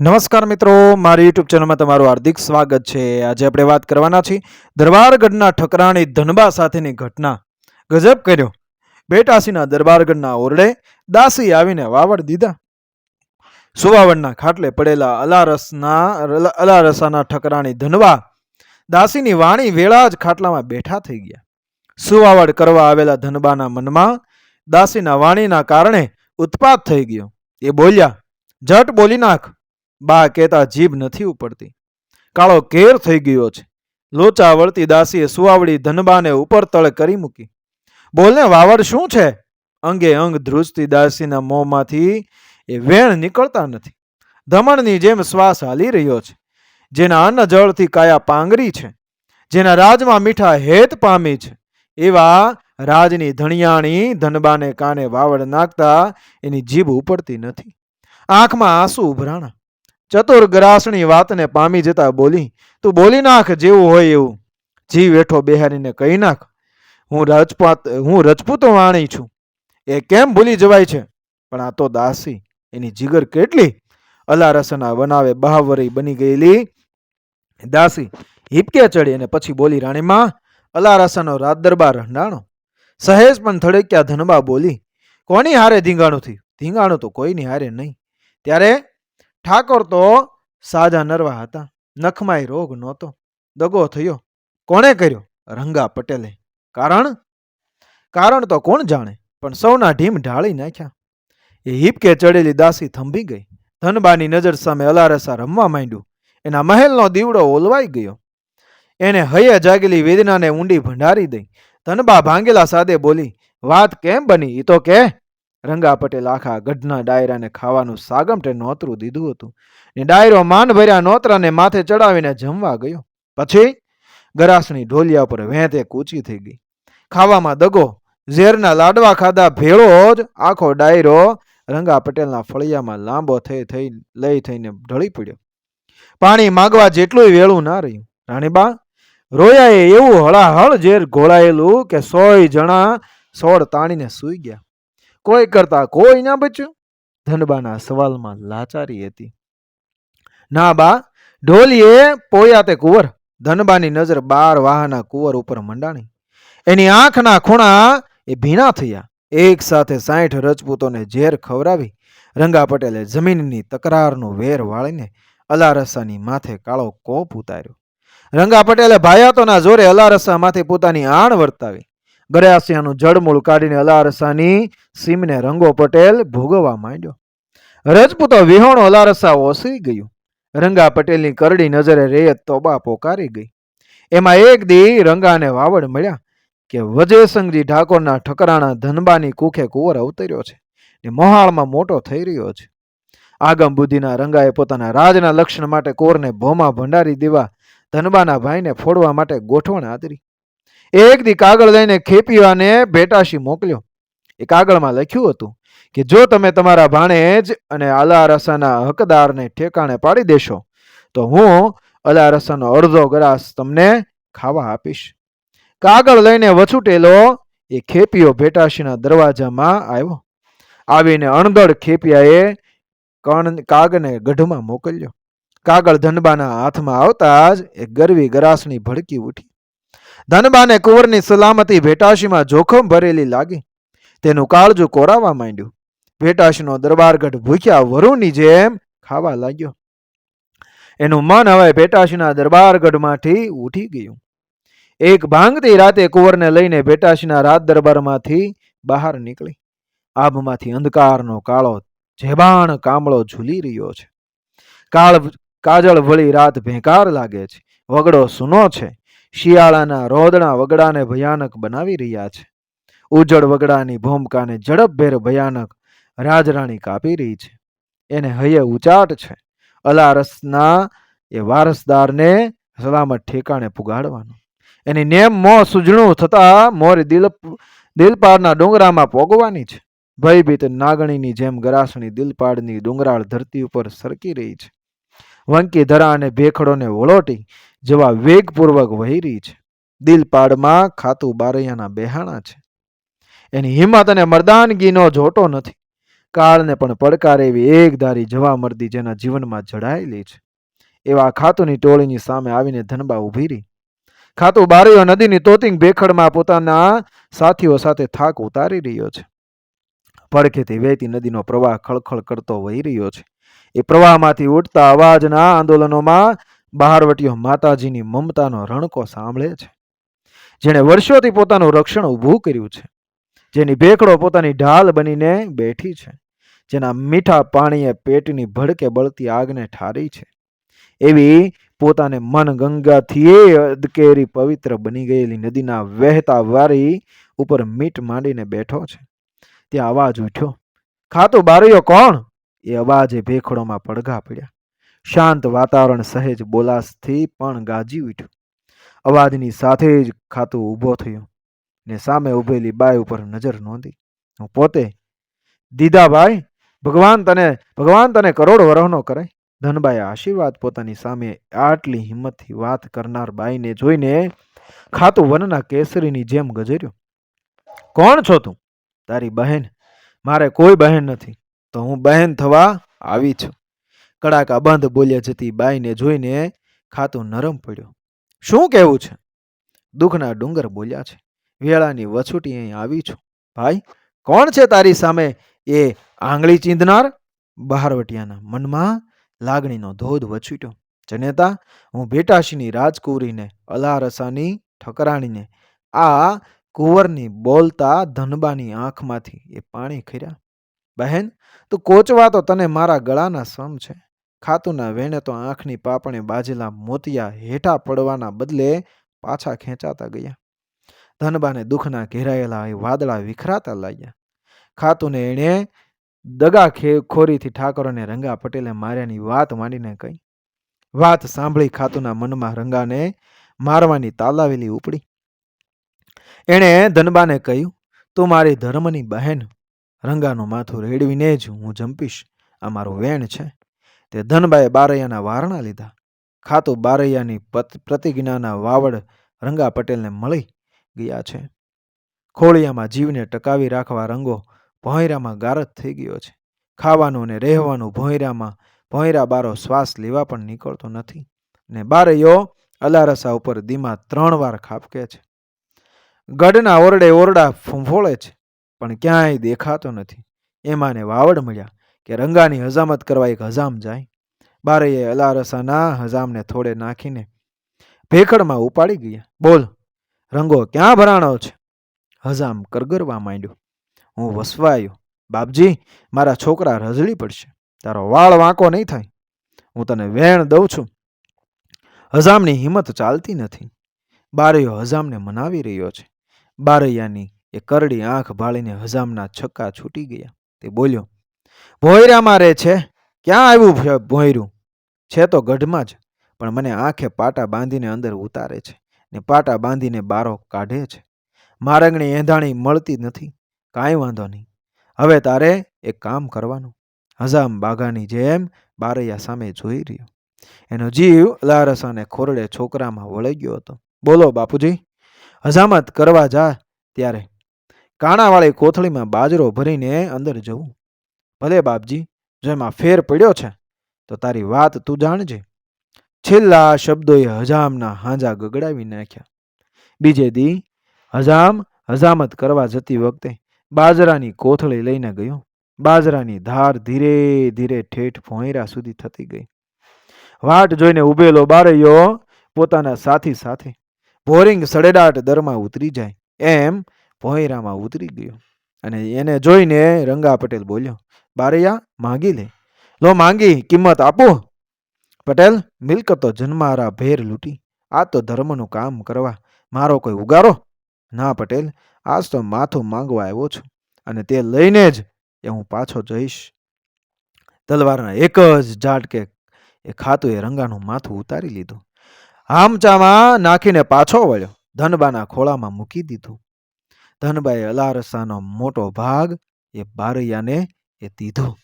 નમસ્કાર મિત્રો, મારી યુટ્યુબ ચેનલમાં તમારું હાર્દિક સ્વાગત છે. આજે આપણે વાત કરવાના છીએ દરબારગઢના ઠકરાણી ધનબા સાથેની ઘટના. ગજબ કર્યો. બેટાસીના દરબારગઢના ઓરડે દાસી આવીને વાવડ દીધા. સુવાવડના ખાટલે પડેલા અલારસના, અલારસાના ઠકરાણી ધનવા દાસીની વાણી વેળા જ ખાટલામાં બેઠા થઈ ગયા. સુવાવડ કરવા આવેલા ધનબાના મનમાં દાસીના વાણીના કારણે ઉત્પાત થઈ ગયો. એ બોલ્યા, જટ બોલી નાખ. બા કહેતા જીભ નથી ઉપડતી. કાળો કેર થઈ ગયો છે. લોચા વળતી દાસીએ સુવાવડી ધનબાને ઉપર તળ કરી મૂકી. બોલને વાવડ શું છે? અંગે અંગ ધ્રુજતી દાસીના મોંમાંથી એ વેણ નીકળતા નથી. ધમણની જેમ શ્વાસ હાલી રહ્યો છે. જેના અન્ન જળથી કાયા પાંગરી છે. જેના રાજમાં મીઠા હેત પામી છે. એવા રાજની ધણિયાણી ધનબાને કાને વાવડ નાખતા એની જીભ ઉપડતી નથી. આંખમાં આંસુ ઉભરાણા. ચતુર ગ્રાસણી વાતને પામી જતા બોલી, તું બોલી નાખ, જેવું હોય એવું. જી વેઠો બેહારીને કહી નાખ. હું રાજપાત, હું રજપૂત વાણી છું. એ કેમ ભૂલી જવાય છે? પણ આ તો દાસી, એની જીગર કેટલી? અલારસના બનાવે બહાવરી બની ગયેલી. દાસી, હિપકે ચડી અને પછી બોલી, રાણીમાં અલારસનો રાત દરબાર હંડાણો સહેજ પણ થડેક્યા ધનબા બોલી, કોની હારે ધીંગાણું થયું? ધીંગાણું તો કોઈની હારે નહીં. ત્યારે ઠાકોર તો સાજા નરવા હતા. નખમાય રોગ નહોતો. દગો થયો. કોણે કર્યો? રંગા પટેલે. કારણ? કારણ તો કોણ જાણે? પણ સૌના ઢીમ ઢાળી નાખ્યા. એ હિપકે ચડેલી દાસી થંભી ગઈ. ધનબાની નજર સામે અલારસા રમવા માંડ્યું. એના મહેલનો દીવડો ઓલવાઈ ગયો. એને હૈયે જાગેલી વેદનાને ઊંડી ભંડારી દઈ. ધનબા ભાંગેલા સાદે બોલી, વાત કેમ બની? એ તો કે રંગા પટેલ આખા ગઢના ડાયરાને ખાવાનું સાગમટે નોતરું દીધું હતું. ને ડાયરો માન ભર્યા નોતરાને માથે ચડાવીને જમવા ગયો. પછી ગરાસણી ઢોલિયા પર વેંતે કૂચી થઈ ગઈ. ખાવામાં દગો, ઝેરના લાડવા ખાધા, ભેળો જ આખો ડાયરો રંગા પટેલના ફળિયામાં લાંબો થઈ થઈ લઈ થઈને ઢળી પડ્યો. પાણી માગવા જેટલું વેળું ના રહ્યું. રાણીબા, રોયાએ એવું હળાહળ ઝેર ઘોળાયેલું કે સોય જણા સોળ તાણીને સૂઈ ગયા. કોઈ કરતા કોઈ ના બચ્યું? ધનબાના સવાલમાં લાચારી હતી. ના બા, ઢોલીએ પોયા તે કુંવર. ધનબાની નજર બાર વાહના કુંવર ઉપર મંડાણી. એની આંખના ખૂણા એ ભીના થયા. એક સાથે સાઠ રજપૂતોને ઝેર ખવડાવી રંગા પટેલે જમીનની તકરારનું વેર વાળીને અલારસાની માથે કાળો કોપ ઉતાર્યો. રંગા પટેલે ભાયાતોના જોરે અલારસા માથે પોતાની આણ વર્તાવી. ગરાસિયાનું જળમૂળ કાઢીને અલારસાની સીમને રંગો પટેલ ભોગવવા માંડ્યો. રજપૂતો વિહોણો અલારસા ઓસરી ગયું. રંગા પટેલની કરડી નજરે રેયત તોબા પોકારી ગઈ. એમાં એક દી રંગાને વાવડ મળ્યા કે વજયસંગજી ઠાકોરના ઠકરાણા ધનબાની કુખે કુંવર અવતર્યો છે ને મોહાળમાં મોટો થઈ રહ્યો છે. આગમ બુદ્ધિના રંગાએ પોતાના રાજના લક્ષણ માટે કોરને ભોમાં ભંડારી દેવા ધનબાના ભાઈને ફોડવા માટે ગોઠવણ આદરી. એક દી કાગળ લઈને ખેપિયાને ભેટાશી મોકલ્યો. એ કાગળમાં લખ્યું હતું કે, જો તમે તમારા ભાણેજ અને અલારસાના હકદારને ઠેકાણે પાડી દેશો, તો હું અલારસાનો અડધો ગ્રાસ તમને ખાવા આપીશ. કાગળ લઈને વછૂટેલો એ ખેપિયો ભેટાશીના દરવાજામાં આવ્યો. આવીને અણધડ ખેપિયાએ કણ કાગને ગઢમાં મોકલ્યો. કાગળ ધનબાના હાથમાં આવતા જ એ ગરવી ગરાસની ભડકી ઉઠી. ધનબાને કુંવરની સલામતી ભેટાશીમાં જોખમ ભરેલી લાગી. તેનું કાળજું કોરાવા માંડ્યું. ભેટાશીનો દરબારગઢ ભૂખ્યા વરુની જેમ ખાવા લાગ્યો. એનું મન હવે ભેટાશીના દરબારગઢમાંથી ઉઠી ગયું. એક ભાંગતી રાતે કુંવરને લઈને ભેટાશીના રાત દરબારમાંથી બહાર નીકળી. આભમાંથી અંધકારનો કાળો જેબાણ કામળો ઝૂલી રહ્યો છે. કાળ, કાજળ વળી રાત ભેંકાર લાગે છે. વગડો સૂનો છે. શિયાળાના રોદણા વગડાને ભયાનક બનાવી રહ્યા છે. ઉજળ વગડાની ભૂમકાને ઝડપભેર ભયાનક રાજરાણી કાપી રહી છે. એને હૈયે ઉચાટ છે. અલારસના એ વારસદારને સલામત ઠેકાણે પુગાડવાનો. એની નેમ મોં સૂજણું થતા મોરી દિલ દિલપાડના ડુંગરામાં પોગવાની છે. ભયભીત નાગણીની જેમ ગરાસણી દિલપાડની ડુંગરાળ ધરતી ઉપર સરકી રહી છે. વંકી ધરા અને ભેખડોને વળોટી જેવા વેગપૂર્વક વહી રહી છે. દિલપાડમાં ખાતું બારૈયાના બેહાણા છે. એની હિંમત અને મર્દાનગીનો જોટો નથી. કાળને પણ પડકારે એવી એક ધારી જવા મરદી જેના જીવનમાં જડાયેલી છે. એવા ખાતુની ટોળીની સામે આવીને ધનબા ઊભી રહી. ખાતું બારીઓ નદીની તોતિંગ ભેખડમાં પોતાના સાથીઓ સાથે થાક ઉતારી રહ્યો છે. પડખેથી વહેતી નદીનો પ્રવાહ ખળખળ કરતો વહી રહ્યો છે. એ પ્રવાહમાંથી ઉઠતા અવાજના આંદોલનોમાં બહારવટીઓ માતાજીની મમતાનો રણકો સાંભળે છે. જેણે વર્ષોથી પોતાનું રક્ષણ ઊભું કર્યું છે. જેની ભેખડો પોતાની ઢાલ બનીને બેઠી છે. જેના મીઠા પાણીએ પેટની ભડકે બળતી આગને ઠારી છે. એવી પોતાને મન ગંગાથી અદકેરી પવિત્ર બની ગયેલી નદીના વહેતા વારી ઉપર મીટ માંડીને બેઠો છે. ત્યાં અવાજ ઉઠ્યો. ખાતું બારીઓ કોણ? એ અવાજે ભેખડોમાં પડઘા પડ્યા. શાંત વાતાવરણ સહેજ બોલાસથી પણ ગાજી ઉઠ્યું. અવાજની સાથે જ ખાતું ઊભો થયો ને સામે ઊભેલી બાઈ ઉપર નજર નોંધી. હું પોતે? દીદાભાઈ, ભગવાન તને ભગવાન તને કરોડ વરહનો કરે ધનબાઈએ આશીર્વાદ પોતાની સામે આટલી હિંમતથી વાત કરનાર બાઈને જોઈને ખાતું વનના કેસરીની જેમ ગજર્યો. કોણ છો તું? તારી બહેન? મારે કોઈ બહેન નથી. તો હું બહેન થવા આવી છું. કડાકા બંધ બોલ્યા જતી બાઈને જોઈને ખાતું નરમ પડ્યો. શું કહેવું છે? દુઃખના ડુંગર બોલ્યા છે. વેળાની વછૂટી અહીં આવી છું. ભાઈ, કોણ છે તારી સામે? એ આંગળી ચીંધનાર? બહારવટિયાના મનમાં લાગણીનો ધોધ વછૂટ્યો. જનેતા, હું ભેટાશીની રાજકુંવરીને અલારસાની ઠકરાણીને, આ કુંવરની બોલતા ધનબાની આંખમાંથી એ પાણી ખર્યા. બહેન, તું કોચવા તો તને મારા ગળાના સમ છે. ખાતુના વેણે તો આંખની પાપણે બાજેલા મોતિયા હેઠા પડવાના બદલે પાછા ખેંચાતા ગયા. ધનબાને દુઃખના ઘેરાયેલા એ વાદળા વિખરાતા લાગ્યા. ખાતુને એણે દગા ખોરીથી ઠાકોરને રંગા પટેલે માર્યાની વાત માંડીને કહી. વાત સાંભળી ખાતુના મનમાં રંગાને મારવાની તાલાવેલી ઉપડી. એણે ધનબાને કહ્યું, તું મારી ધર્મની બહેન. રંગાનું માથું રેડવીને જ હું જંપીશ. આ મારું વેણ છે. તે ધનબાએ બારૈયાના વારણા લીધા. ખાતું બારૈયાની પ્રતિજ્ઞાના વાવડ રંગા પટેલને મળી ગયા છે. ખોળિયામાં જીવને ટકાવી રાખવા રંગો ભોંયરામાં ગારત થઈ ગયો છે. ખાવાનું અને રહેવાનું ભોંયરામાં, ભોંયરા બારો શ્વાસ લેવા પણ નીકળતો નથી ને બારૈયો અલારસા ઉપર ધીમા ત્રણ વાર ખાપકે છે. ગઢના ઓરડે ઓરડા ફૂંફોળે છે, પણ ક્યાંય દેખાતો નથી. એમાંને વાવડ મળ્યા. કે રંગાની હજામત કરવા એક હજામ જાય. બારૈયે અલારસાના હજામને થોડે નાખીને ભેખડમાં ઉપાડી ગયા. બોલ, રંગો ક્યાં ભરાણો છે? હજામ કરગરવા માંડ્યો. હું વસવાયો. બાપજી, મારા છોકરા રજળી પડશે. તારો વાળ વાંકો નહીં થાય. હું તને વેણ દઉં છું. હજામની હિંમત ચાલતી નથી. બારૈયો હજામને મનાવી રહ્યો છે. બારૈયાની એ કરડી આંખ ભાળીને હજામના છક્કા છૂટી ગયા. તે બોલ્યો ભોયરામાં રહે છે. ક્યાં આવ્યું છે ભોયરું? છે તો ગઢમાં જ, પણ મને આંખે પાટા બાંધીને અંદર ઉતારે છે ને પાટા બાંધીને બારો કાઢે છે. મારંગણી એંધાણી મળતી નથી, કાંઈ વાંધો નહીં. હવે તારે એક કામ કરવાનું. હજામ બાઘાની જેમ બારૈયા સામે જોઈ રહ્યો. એનો જીવ લારસાને ખોરડે છોકરામાં વળી ગયો હતો. બોલો, બાપુજી. હજામત કરવા જા ત્યારે. કાણાવાળી કોથળીમાં બાજરો ભરીને અંદર જવું. ભલે બાપજી જો એમાં ફેર પડ્યો છે, તો તારી વાત તું જાણજે. છેલ્લા શબ્દોએ હજામના હાંજા ગગડાવી નાખ્યા. બીજે દી હજામ હજામત કરવા જતી વખતે બાજરાની કોથળી લઈને ગયો. બાજરાની ધાર ધીરે ધીરે ઠેઠ ભોંયરા સુધી થતી ગઈ. વાટ જોઈને ઊભેલો બારૈયો પોતાના સાથી સાથે, ભોરિંગ સડેડાટ દરમાં ઉતરી જાય. એમ ભોંયરામાં ઉતરી ગયો. અને એને જોઈને રંગા પટેલ બોલ્યો, બારૈયા, માંગી લે. લો, માંગી, કિંમત આપો. પટેલ, મિલકતો જન્મારા ભેર લૂંટી, આ તો ધર્મનું કામ કરવા, મારો કોઈ ઉગારો? ના, પટેલ, આજ તો માથું માંગવા આવ્યો છું અને તે લઈને જ એ હું પાછો જઈશ. તલવારના એક જ ઝાટકે એ ખાતું એ રંગાનું માથું ઉતારી લીધું. આમચામાં નાખીને પાછો વળ્યો, ધનબાના ખોળામાં મૂકી દીધું. ધનબાએ અલારસાનો મોટો ભાગ એ બારૈયાને એ દીધો.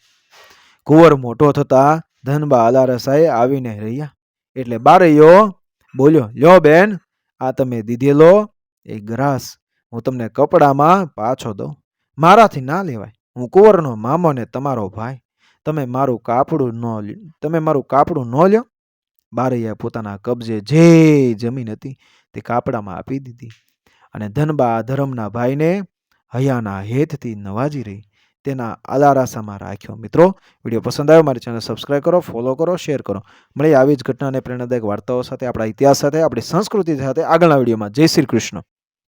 કુંવર મોટો થતા ધનબા અલારસાએ આવીને રહ્યા. એટલે બારૈયો બોલ્યો, લ્યો બેન, આ તમે દીધેલો એ ગ્રાસ. હું તમને કપડામાં પાછો દઉં. મારાથી ના લેવાય. હું કુંવરનો મામો ને તમારો ભાઈ. તમે મારું કાપડું ન તમે મારું કાપડું ન લ્યો. બારૈયા પોતાના કબજે જે જમીન હતી તે કાપડામાં આપી દીધી. અને ધનબા ધરમના ભાઈને હૈયાના હેતથી નવાજી રહી. તેના આલારાસામાં રાખ્યો. મિત્રો, વીડિયો પસંદ આવ્યો મારી ચેનલ સબસ્ક્રાઈબ કરો, ફોલો કરો, શેર કરો. મળી આવી જ ઘટનાને પ્રેરણાદાયક વાર્તાઓ સાથે, આપણા ઇતિહાસ સાથે, આપણી સંસ્કૃતિ સાથે આગળના વિડીયોમાં. જય શ્રી કૃષ્ણ.